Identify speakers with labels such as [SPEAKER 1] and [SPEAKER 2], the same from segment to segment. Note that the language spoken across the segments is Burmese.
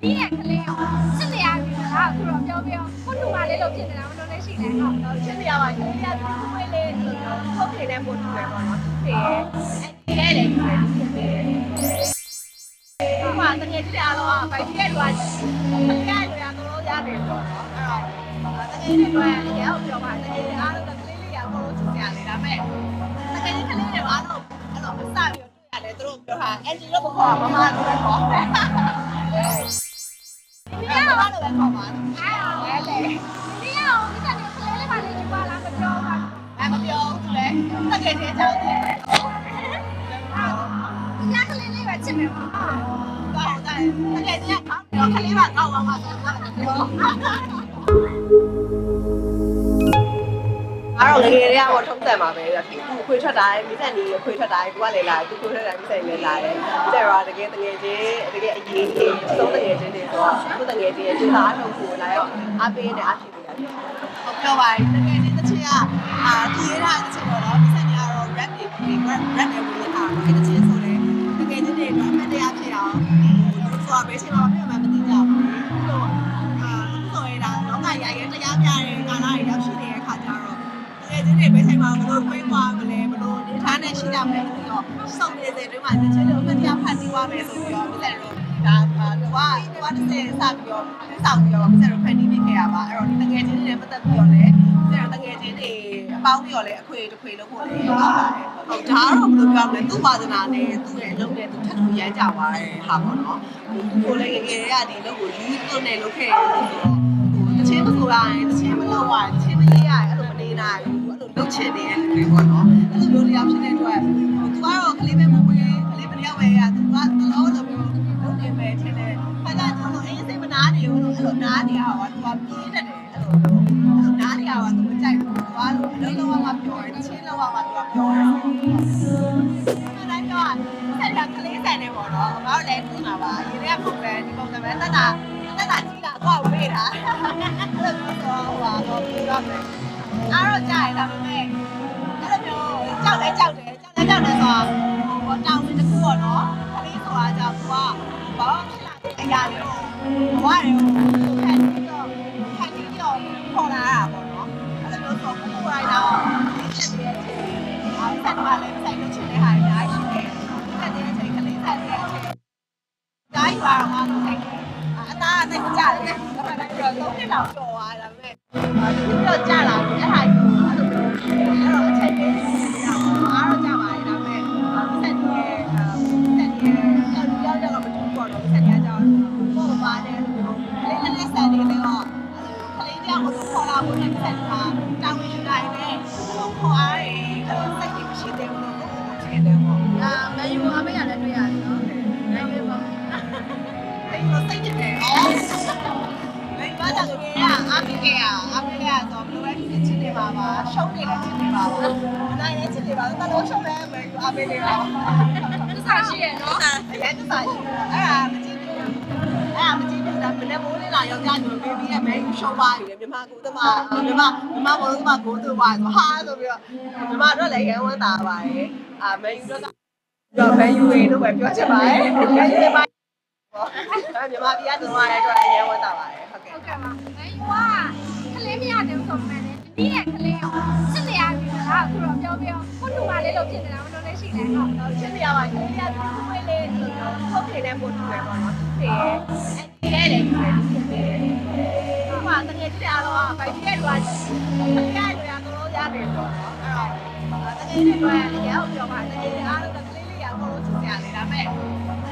[SPEAKER 1] ဒီရဲ့ကလေးရောစစ်နေရပြီလားအခုတော့ပြောပြောကိုတူမလေးလို့ဖြစ်နေတာမလို့လည်းရှိတယ်ဟုတ်
[SPEAKER 2] ရှင်းပြရပါခင်ဗျာဒီခွေးလေးထုတ်ပြတဲ့ပုံတူပဲပေါ့နော်သူ့ရဲ့အဲ့ဒီလေဖြစ်တယ်ဒီမှာတကယ်ကြီးအားလုံးကဗိုက်ပြည့်လွားတယ်။တကယ်လွားတော့ရတယ်ပေါ့နော်။အဲ့တော့တကယ်ကြီးလွားရင်ရောပြောပါတကယ်အားလုံးကလေးလေးရအကုန်လုံးချူကြတယ်ဒါပေမဲ့တကယ်ကြီးကလေးတွေအားလုံးအဲ့တော့မစပြီးတွေ့ရတယ်သူတို့ပြောတာအန်ဂျီလို့မခေါ်မမလို့ပဲခေါ် တယ်။ဒီကတော့လည်းပဲခေါ်ပါလား။
[SPEAKER 1] အဲ့လေဒီရောဒီကနေ့ကလေးလေးပါလေးယူပါလားမပြောပါဘူး
[SPEAKER 2] အဲမပြောဘူးလေတကယ်ကြီးကြောက်တယ်
[SPEAKER 1] ဒီကလေးလေးပဲချစ်မယ်ပေါ့ဟုတ်
[SPEAKER 2] ကောင်းတယ်တကယ်ကြီးတော့ခလေးကကောက်ပါမှာဆိုတော့ပြော အားတော့ငယ်ငယ်လေးကတော့ထုံးတယ်မှာပဲဒီခုခွေထွက်တာမိဆက်နီခွေထွက်တာကိုကလည်းလာသူခွေထွက်တာမိဆက်နီလည်းလာတယ်တဲ့တော့တကယ်တကယ်ချင်းတကယ်အရေးကြီးသုံးတကယ်ချင်းတွေဆိုတော့သူတကယ်ချင်းရဲ့စဉ်းစားထုတ်ကိုလာရောက်အားပေးနေအားရှိနေတာဟုတ်ပြောပါတကယ်ချင်းတစ်ချင်းကအာသူရေးတာတစ်ချင်းတော့မိဆက်နီကတော့ rap တွေ rap rap တွေဝင်လာတာတစ်ချင်းဆိုလည်းတကယ်ချင်းတွေတော့အမှတ်တရဖြစ်အောင်လို့ဆိုတာပဲချိန်မှာမပြောမှမသိကြဘူးလို့အာဆိုရတာတော့ကရရဲတရားပြတဲ့ကာလာတွေရောက်ရှိနေတဲ့ခါကျတော့တက ယ်ချင်းတွေပဲချိန်မှာဘလို့ခွေးသွားမလဲဘလို့နေထားနဲ့ရှိကြမလဲဆိုတော့စုံနေစေတွေမှာတစ်ချက်လုံးအပြတ်ဖတ်ပြီးသွားမယ်ဆိုပြီးတော့မိဆက်တို့ဒါတော့တော့တစ်စက်စပြီးတော့စောင့်ပြီးတော့မိဆက်တို့ဖန်တီးပေးခဲ့ရပါအဲ့တော့တကယ်ချင်းတွေပတ်သက်ပြီးတော့လည်းမိဆက်တို့တကယ်ချင်းတွေအပေါင်းပြီးတော့လည်းအခွေတစ်ခွေလို့ပို့တယ်ဟုတ်ပါတယ်ဟုတ်ဒါကတော့ဘယ်လိုပြောမလဲသူ့ပါဒနာနဲ့သူ့ရဲ့အလုပ်နဲ့သူထပ်ထူရမ်းကြပါတဲ့ဟာပေါ့နော်ကိုလည်းငယ်ငယ်တွေကဒီလုပ်ကိုယူသွနဲ့လုပ်ခဲ့တယ်ဆိုတော့တချင်းမဆိုရရင်တချင်းမလုပ်ရရင်တချင်းမရေးရရင်အဲ့လိုမနေနိုင်ဘူးအဲ့ လိုလုပ်ချင်နေတဲ့လူတွေပေါ့နော်အဲ့လိုမျိုးတရားဖြစ်တဲ့အတွက်သူကတော့ကလေးပဲမဝေးကလေးမတယောက်ပဲရသူကသလုံးလိုမျိုးလုပ်နေမယ်ထင်တယ်ခါကျတော့အေးစိတ်မနာနေဘူးလို့အဲ့လိုနားနေရတာကသူကပြေးတတ်တယ်အဲ့လိုအဲ့လိုနားနေရတာကသူမကြိုက်ဘူးသူကအဲ့လိုအလုံးလုံးကပြောတယ်ချင်းလုံးကသူကပြောတယ်အဲ့ဒါပြောဆက်ရကလေးဆန်နေပေါ့နော်ဘာလို့လဲသိမှာပါဒီနေ့ကပုံပဲဒီပုံစံပဲတက်တာတက်တာကြီးတာတော့ဝေးတာအဲ့လိုမျိုးဆိုတော့ဟိုပါတော့ပြောမယ် အားတော့ကြားရတာပဲအဲ့လိုမျိုးကြောက်လဲကြောက်တယ်ကြောက်လဲကြောက်တယ်ဆိုတော့ဟိုတောင်းဝင်တစ်ခုပေါ့နော်ကလေးဆိုတာကြောင့်သူကဘာဖြစ်လာတဲ့အရာလေးကိုဘဝတွေကိုခံပြီးတော့ခံပြီးတော့ပေါ်လာတာပေါ့နော်အဲ့လိုမျိုးဆိုကိုယ်ကိုယ်တိုင်တော့ဒီချက်တွေအားဆက်ပါလဲစိုက်လို့ချင်တဲ့ဟာတွေအများကြီးရှိတယ်ဆက်တဲ့အချိန်ကလေးဆက်တဲ့အချိန်ဒါယူရအောင်လို့ဆိုင်တယ်အသားအသိကြတယ်ဒါပေမဲ့တော့တော့နှစ်လောက်ကျော်သွားတာ ပေါ့ပါတယ်လေးလေးလေးဆက်နေတယ်တော့ကလေးတယောက်ကိုခေါ်လာဖို့နဲ့ဆက်တာတောင်းဝင်ယူနိုင်တယ်ခေါ်အားတယ်အဲ့တော့စိတ်ကြီးမရှိသေးဘူးလို့ထင်တယ်ပေါ့
[SPEAKER 1] အာမယူအမေကလည်းတွေ့ရတယ်နော်နိုင်ပြီပေါ့
[SPEAKER 2] အဲ့တော့စိတ်ကြတယ်အော်ဘယ်မှာတော့ကေရအမေကေရအမေကေရဆိုဘယ်လိုလဲဖြစ်ချင်နေပါပါရှုံးနေလည်းချင်နေပါပါအနိုင်လည်းချင်နေပါတော့တော့ရှုံးလည်းမယ်အမေနေပါ
[SPEAKER 1] သစ္စာရှိရနော်
[SPEAKER 2] အဲ့ဒါသစ္စာရှိအဲ့ဒါ နေ့မိုးလေးလာယောက်ျားညိုဘေဘီရဲ့မဲယူရှုံးပါပြီလေမြန်မာကိုသမားမြန်မာမြန်မာဘောလုံးသမားကိုသူပါဆိုဟာဆိုပြီးတော့မြန်မာတော့လည်းရန်ဝန်းတာပါတယ်အာမဲယူတော့တော့မဲယူရေလို့ပဲပြောချင်ပါတယ်မဲယူရေပါပေါ့မြန်မာပြည်ကသမားရဲ့အတွက်ရန်ဝန်းတာပါတယ်ဟုတ်ကဲ့
[SPEAKER 1] ဟုတ်ကဲ့ပါမယူကကလေးမရတယ်ဆိုမှလည်းဒီရဲ့ကလေးရောစစ်နေရပြီလားအခုတော့ပြောပြောကိုတူမလေးလို့ဖြစ်နေတာမလို့လည်းရှိတယ်ဟုတ်
[SPEAKER 2] ချစ်နေရပါခင်ဗျာဒီခွေးလေးထုတ်ပြတဲ့ပုံတူပဲပေါ့နော်သူ့ရဲ့ ကြီးအားလုံးကဗိုက်ပြည့်လွားတယ်တကယ်လွားတော့ရတယ်ပေါ့နော်အဲ့တော့တကယ်ကြီးလွားရတယ်ရောက်ပြောပါတကယ်ကြီးအားလုံးကကလေးလေးရအောင်လို့ချစ်ကြတယ်ဒါပေမဲ့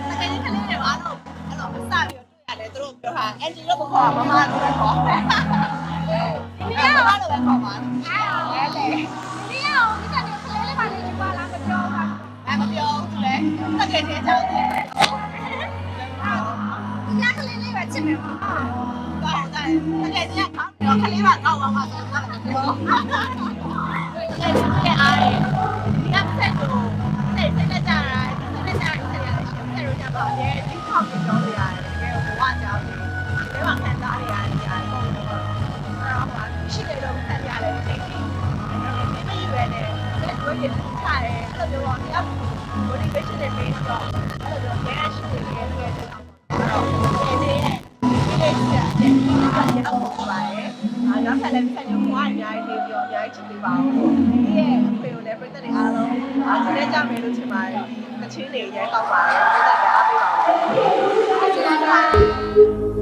[SPEAKER 2] တကယ်ကြီးကလေးတွေအားလုံးအဲ့တော့မစပြီးတော့တွေ့ရတယ်သူတို့ပြောတာအန်ဂျီလို့မခေါ်မမလို့ပဲခေါ်တယ်ဒီနေ့ကတော့လည်းပဲခေါ်ပါလား
[SPEAKER 1] အဲ့လေဒီရောဒီကနေ့ကလေးလေးပါလေးယူပါလားမပြောပါဘူး
[SPEAKER 2] အဲမပြောဘူးလေတကယ်ကြီးကြောက်တယ်
[SPEAKER 1] ဒီကလေးလေးပဲချစ်မယ်ပေါ့ဟုတ်
[SPEAKER 2] ကောင်းတယ်တကယ်ကြီး တော့ခလေးကကောက်ပါမှာဆိုတော့ပြောတကယ်ကြီးအားရဒီကဆက်ကိုဆက်ဆက်ကြတာဆက်ကြတယ်ဆက်ရတယ်ဆက်ရကြပါရဲ့ဒီခေါက်ကိုပြောရရတယ်တကယ်ဘဝကြောင်းတယ်ဒီမှာခံစားရရတယ်အားလုံးတော့အဲ့တော့ရှိတယ်တော့ဆက်ရတယ်ဒီကိစ္စဒီမယူရတဲ့ဆက်ကိုရထားတယ်အဲ့လိုမျိုးပေါ့ motivation နဲ့ပေးတော့အဲ့လိုမျိုး cash တွေ လည်းဆက်ညွှန်ခွာအများကြီးနေပြီးတော့အများကြီးချစ်ပေးပါဦးဒီရဲ့အဖေကိုလည်းပြည်သက်တွေအားလုံးအားစနေကြမယ်လို့ထင်ပါတယ်တချင်းတွေရဲကောက်ပါတယ်ပြည်သက်တွေအားပေးပါဦး
[SPEAKER 1] ကျေးဇူးတင်ပါတယ်